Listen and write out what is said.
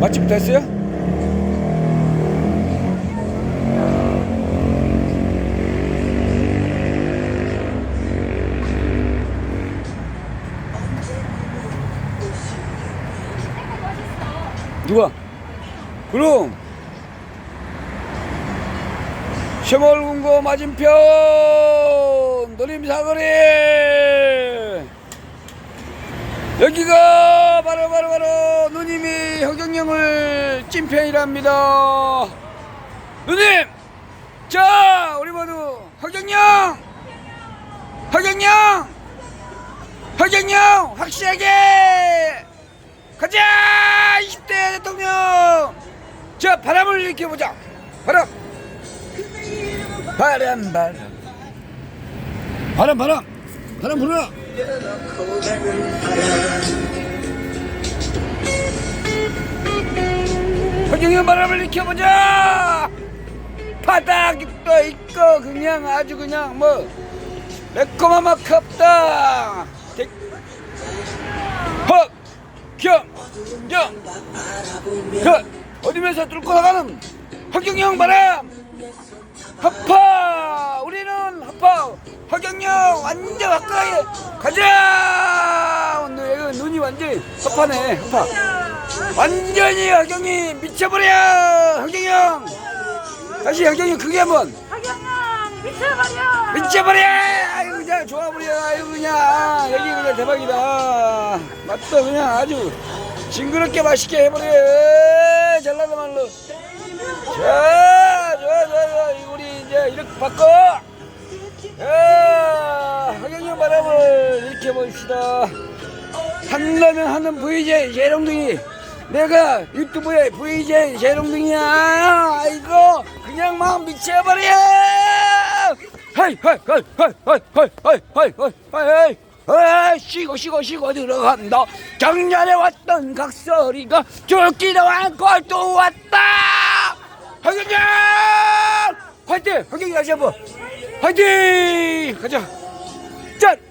맛집부터 했어요? 누가? 그럼 셔멀군고 맞은편 노림사거리 여기가 바로 허경영을 찐편이랍니다. 누님! 자 우리 모두 허경영! 허경영! 허경영! 확실하게! 가자! 20대 대통령! 자 바람을 일으켜보자. 바람! 바람 바람. 바람 바람! 바람 불어라 허경영 바람을 바닥이 또 있고 그냥 아주 그냥 뭐 매콤한 맛 없다! 헉! 경, 경, 그 어디면서 뚫고 나가는 허경영 바람, 허파, 우리는 허파, 허경영 완전 가까이 가자. 오늘 눈이 완전 허파네, 허파. 완전히 허경이 미쳐버려, 허경영. 다시 허경이 크게 한번 하경영 미쳐버려 미쳐버려. 아이고 그냥 좋아버려. 아이고 그냥 여기 그냥 대박이다. 맛도 그냥 아주 징그럽게 맛있게 해버려. 전라도 말로. 자, 좋아, 좋아, 좋아. 이 우리 이제 이렇게 바꿔. 야, 하경영 바람을 이렇게 봅시다. 한라면 하는 VJ 재롱둥이. 내가 유튜브에 VJ 재롱둥이야. 아이고, 그냥 막 미쳐버려. 하이, 하이, 하이, 하이, 하이, 하이, 하이, 하이. 아, 쉬고 쉬고 쉬고 들어간다. 작년에 왔던 각설이가 죽기도 않고 또 왔다. 하경영 화이팅! 하경이 다시 한번 화이팅! 가자. 짠!